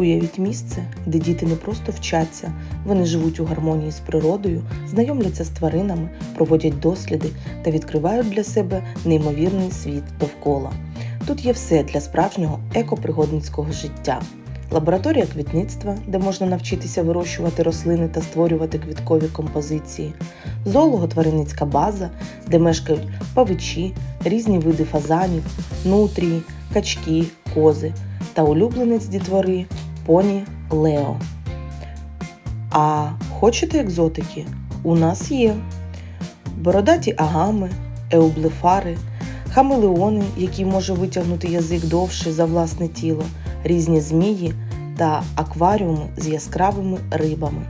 Уявіть місце, де діти не просто вчаться, вони живуть у гармонії з природою, знайомляться з тваринами, проводять досліди та відкривають для себе неймовірний світ довкола. Тут є все для справжнього екопригодницького життя. Лабораторія квітництва, де можна навчитися вирощувати рослини та створювати квіткові композиції, зоолого-тваринницька база, де мешкають павичі, різні види фазанів, нутрії, качки, кози та улюбленець дітвори поні Лео. А хочете екзотики? У нас є бородаті агами, еублефари, хамелеони, які може витягнути язик довше за власне тіло, різні змії та акваріуми з яскравими рибами.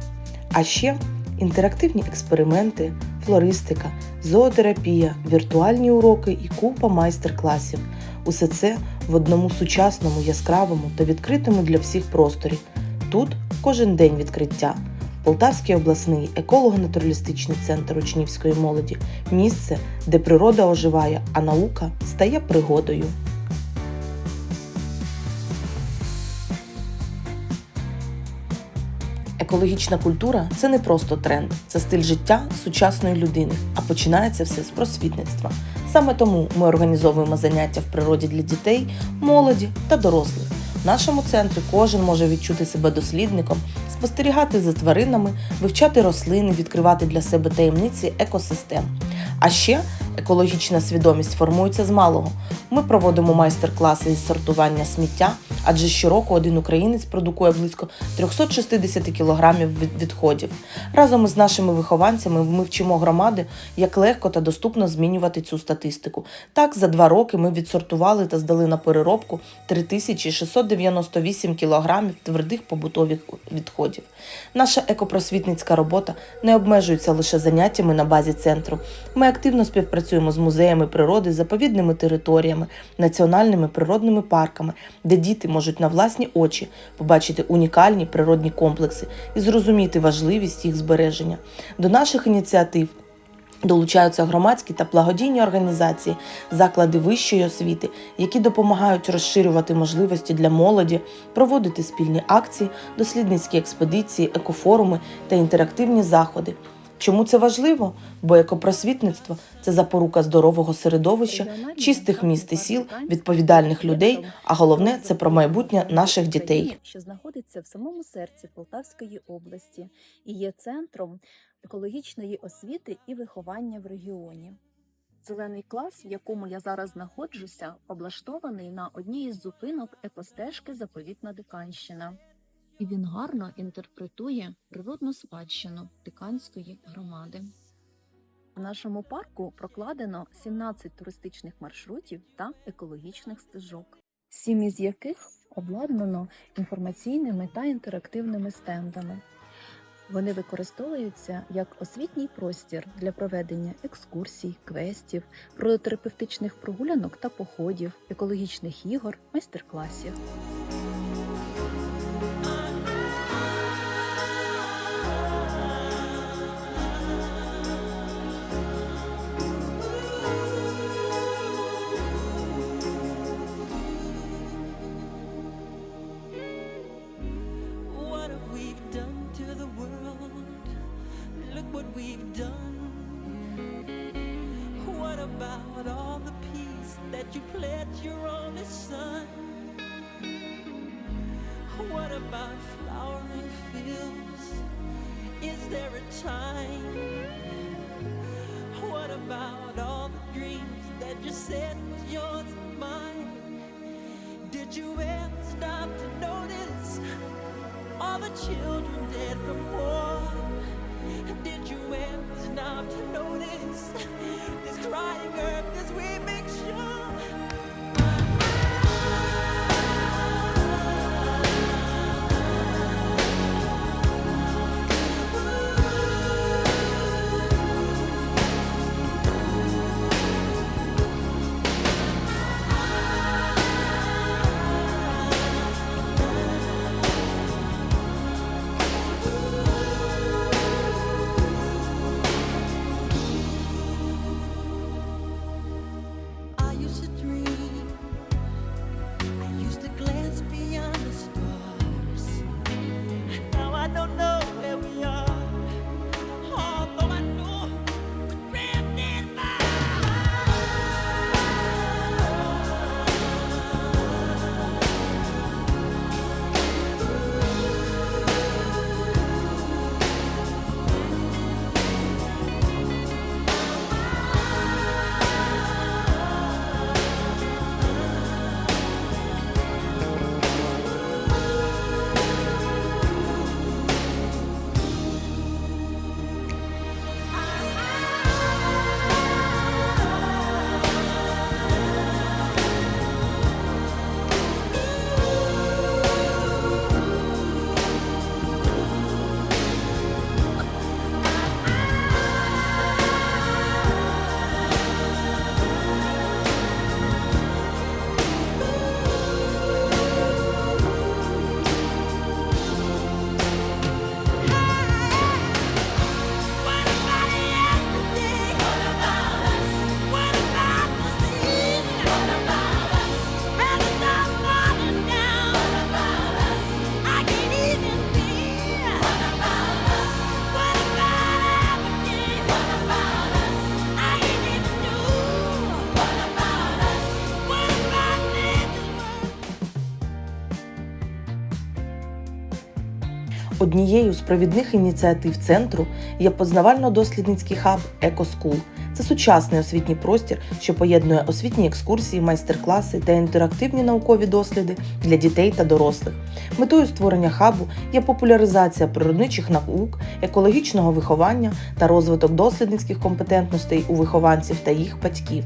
А ще інтерактивні експерименти, флористика, зоотерапія, віртуальні уроки і купа майстер-класів. Усе це в одному сучасному, яскравому та відкритому для всіх просторі. Тут кожен день відкриття. Полтавський обласний еколого-натуралістичний центр учнівської молоді місце, де природа оживає, а наука стає пригодою. Екологічна культура це не просто тренд, це стиль життя сучасної людини, а починається все з просвітництва. Саме тому ми організовуємо заняття в природі для дітей, молоді та дорослих. В нашому центрі кожен може відчути себе дослідником, спостерігати за тваринами, вивчати рослини, відкривати для себе таємниці екосистем. А ще екологічна свідомість формується з малого. Ми проводимо майстер-класи із сортування сміття, адже щороку один українець продукує близько 360 кілограмів відходів. Разом із нашими вихованцями ми вчимо громади, як легко та доступно змінювати цю статистику. Так, за два роки ми відсортували та здали на переробку 3698 кілограмів твердих побутових відходів. Наша екопросвітницька робота не обмежується лише заняттями на базі центру. Ми активно співпрацюємо з музеями природи, заповідними територіями, національними природними парками, де діти можуть на власні очі побачити унікальні природні комплекси і зрозуміти важливість їх збереження. До наших ініціатив Долучаються громадські та благодійні організації, заклади вищої освіти, які допомагають розширювати можливості для молоді, проводити спільні акції, дослідницькі експедиції, екофоруми та інтерактивні заходи. Чому це важливо? Бо екопросвітництво це запорука здорового середовища, чистих міст і сіл, відповідальних людей, а головне це про майбутнє наших дітей. що знаходиться в самому серці Полтавської області і є центром екологічної освіти і виховання в регіоні. Зелений клас, в якому я зараз знаходжуся, облаштований на одній із зупинок екостежки Заповітна Диканщина. І він гарно інтерпретує природну спадщину Диканської громади. В нашому парку прокладено 17 туристичних маршрутів та екологічних стежок, сім із яких обладнано інформаційними та інтерактивними стендами. Вони використовуються як освітній простір для проведення екскурсій, квестів, природотерапевтичних прогулянок та походів, екологічних ігор, майстер-класів. What about flowering fields? Is there a time? What about all the dreams that you said was yours and mine? Did you ever stop to notice? all the children dead from war. Did you ever stop to notice this crying earth as we make Однією з провідних ініціатив центру є познавально-дослідницький хаб «Екоскул». Це сучасний освітній простір, що поєднує освітні екскурсії, майстер-класи та інтерактивні наукові досліди для дітей та дорослих. Метою створення хабу є популяризація природничих наук, екологічного виховання та розвиток дослідницьких компетентностей у вихованців та їх батьків.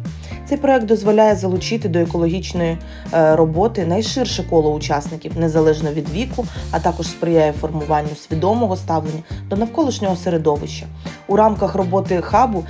Цей проект дозволяє залучити до екологічної е, роботи найширше коло учасників незалежно від віку, а також сприяє формуванню свідомого ставлення до навколишнього середовища. У рамках роботи хабу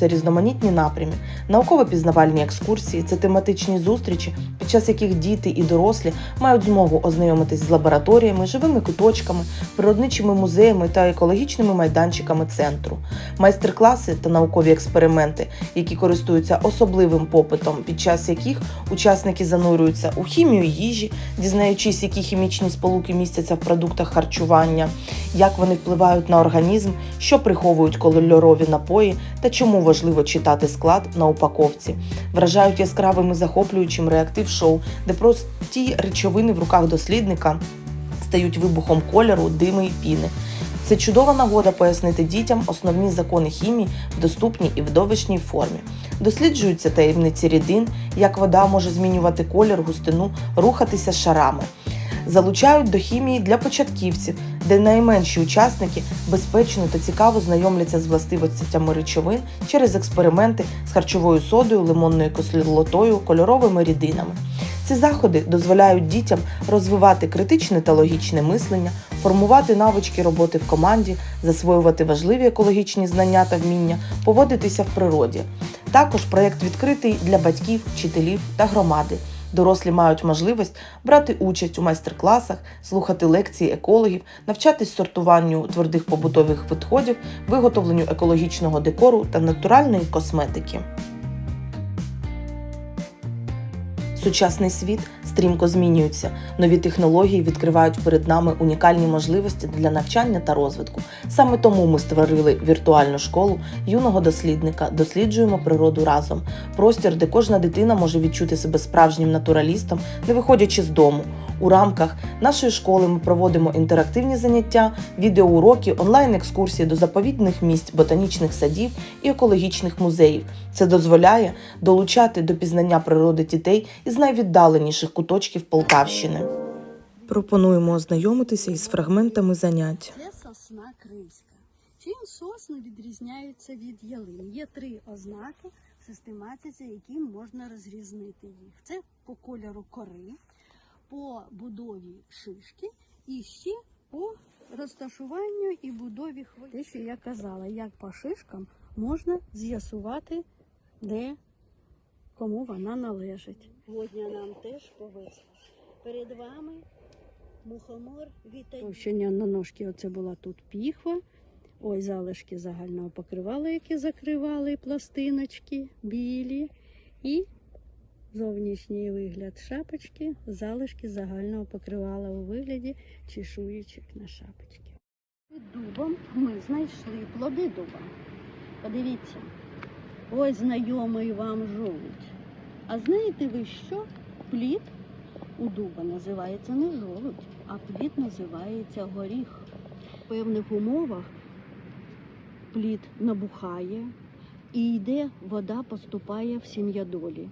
реалізуються різноманітні напрями, науково-пізнавальні екскурсії, це тематичні зустрічі, під час яких діти і дорослі мають змогу ознайомитись з лабораторіями, живими куточками, природничими музеями та екологічними майданчиками центру, майстер-класи та наукові експерименти, які користуються особливим попитом, під час яких учасники занурюються у хімію їжі, дізнаючись, які хімічні сполуки містяться в продуктах харчування, як вони впливають на організм, що приховують кольорові напої та чому важливо читати склад на упаковці. Вражають яскравим і захоплюючим реактив-шоу, де прості речовини в руках дослідника стають вибухом кольору, дими і піни. Це чудова нагода пояснити дітям основні закони хімії в доступній і видовищній формі. Досліджуються таємниці рідин, як вода може змінювати колір, густину, рухатися шарами. Залучають до хімії для початківців, де найменші учасники безпечно та цікаво знайомляться з властивостями речовин через експерименти з харчовою содою, лимонною кислотою, кольоровими рідинами. Ці заходи дозволяють дітям розвивати критичне та логічне мислення, формувати навички роботи в команді, засвоювати важливі екологічні знання та вміння, поводитися в природі. Також проєкт відкритий для батьків, вчителів та громади. Дорослі мають можливість брати участь у майстер-класах, слухати лекції екологів, навчатись сортуванню твердих побутових відходів, виготовленню екологічного декору та натуральної косметики. Сучасний світ стрімко змінюється. Нові технології відкривають перед нами унікальні можливості для навчання та розвитку. Саме тому ми створили віртуальну школу юного дослідника Досліджуємо природу разом. Простір, де кожна дитина може відчути себе справжнім натуралістом, не виходячи з дому. У рамках нашої школи ми проводимо інтерактивні заняття, відеоуроки, онлайн-екскурсії до заповідних місць, ботанічних садів і екологічних музеїв. Це дозволяє долучати до пізнання природи дітей із найвіддаленіших куточків Полтавщини. Пропонуємо ознайомитися із фрагментами занять. Це сосна кримська. Чим сосни відрізняються від ялин? Є три ознаки в систематиці, які можна розрізнити їх. Це по кольору кори, по будові шишки і ще по розташуванню і будові хвої. Те, що я казала, як по шишкам можна з'ясувати, де кому вона належить. Водня нам теж повезла. Перед вами мухомор вітає. Товщення на ножки оце була тут піхва. Ой, залишки загального покривала, які закривали пластиночки білі. І зовнішній вигляд шапочки, залишки загального покривала у вигляді чешуєчок на шапочки. Під дубом ми знайшли плоди дуба. Подивіться, ось знайомий вам жолудь. А знаєте ви що? Плід у дуба називається не жолудь, а плід називається горіх. В певних умовах плід набухає і йде, вода поступає в сім'ядолі.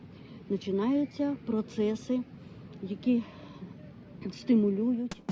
Починаються процеси, які стимулюють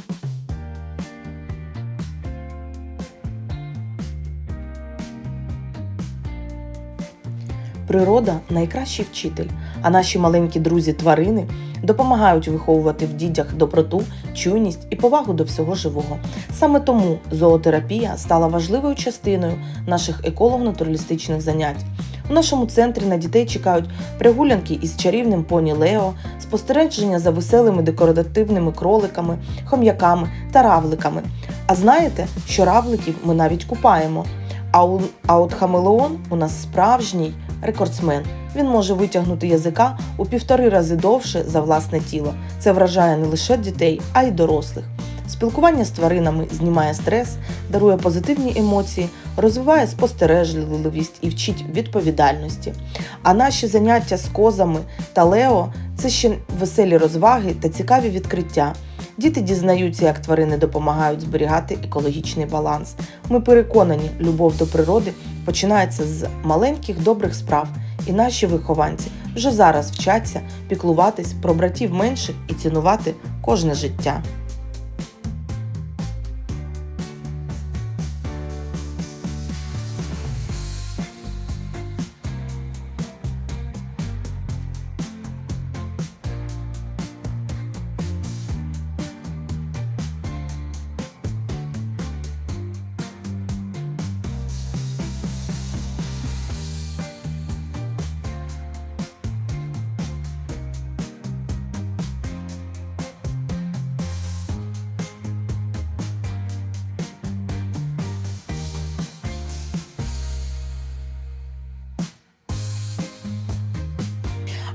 Природа найкращий вчитель, а наші маленькі друзі-тварини допомагають виховувати в дітях доброту, чуйність і повагу до всього живого. Саме тому зоотерапія стала важливою частиною наших еколого-натуралістичних занять. У нашому центрі на дітей чекають прогулянки із чарівним поні Лео, спостереження за веселими декоративними кроликами, хом'яками та равликами. А знаєте, що равликів ми навіть купаємо. А от хамелеон у нас справжній рекордсмен. Він може витягнути язика у півтори рази довше за власне тіло. Це вражає не лише дітей, а й дорослих. Спілкування з тваринами знімає стрес, дарує позитивні емоції, розвиває спостережливість і вчить відповідальності. А наші заняття з козами та Лео це ще веселі розваги та цікаві відкриття. Діти дізнаються, як тварини допомагають зберігати екологічний баланс. Ми переконані, любов до природи починається з маленьких добрих справ, і наші вихованці вже зараз вчаться піклуватись про братів менших і цінувати кожне життя.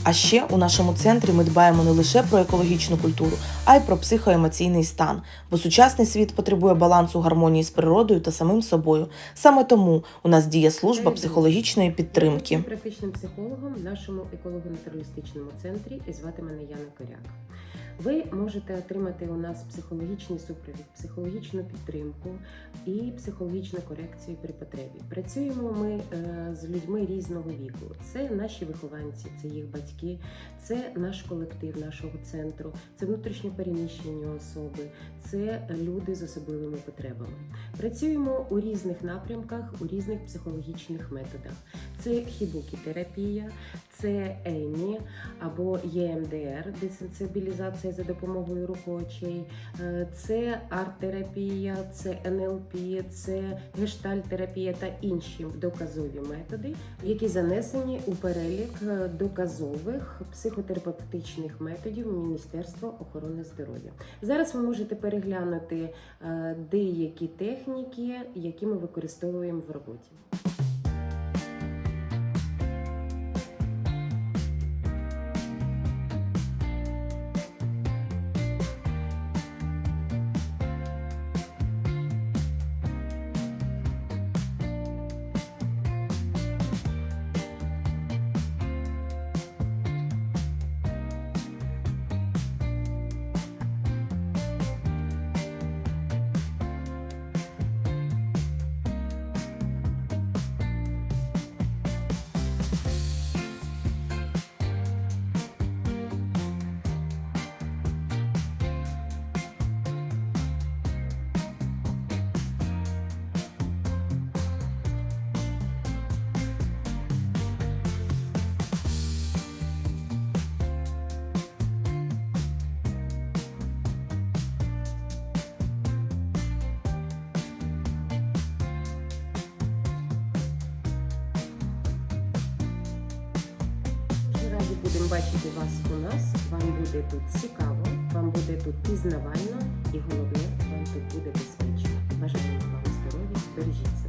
А ще у нашому центрі ми дбаємо не лише про екологічну культуру, а й про психоемоційний стан. Бо сучасний світ потребує балансу гармонії з природою та самим собою. Саме тому у нас діє служба психологічної підтримки. Практичним психологом в нашому еколого-натуралістичному центрі і звати мене Яна Коряк. Ви можете отримати у нас психологічний супровід, психологічну підтримку і психологічну корекцію при потребі. Працюємо ми е, з людьми різного віку. Це наші вихованці, це їх батьки, це наш колектив нашого центру, це внутрішньо переміщені особи, це люди з особливими потребами. Працюємо у різних напрямках, у різних психологічних методах. Це хібукі-терапія, це ЕМІ або ЄМДР, десенсибілізація за допомогою рук очей, е, це арт-терапія, це НЛП, це гештальт-терапія та інші доказові методи, які занесені у перелік е, доказових психотерапевтичних методів Міністерства охорони здоров'я. Зараз ви можете переглянути е, деякі техніки, які ми використовуємо в роботі. Раді бачити вас у нас. Вам буде тут цікаво, вам буде тут пізнавально і головне, вам тут буде безпечно. Бажаємо вам здоров'я, бережіть себе.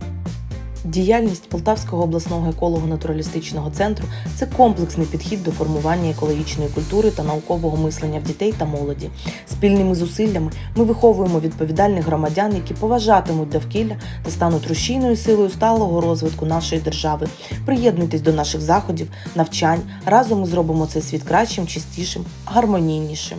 Діяльність Полтавського обласного еколого-натуралістичного центру це комплексний підхід до формування екологічної культури та наукового мислення в дітей та молоді. Спільними зусиллями ми виховуємо відповідальних громадян, які поважатимуть довкілля та стануть рушійною силою сталого розвитку нашої держави. Приєднуйтесь до наших заходів, навчань. Разом ми зробимо цей світ кращим, чистішим, гармонійнішим.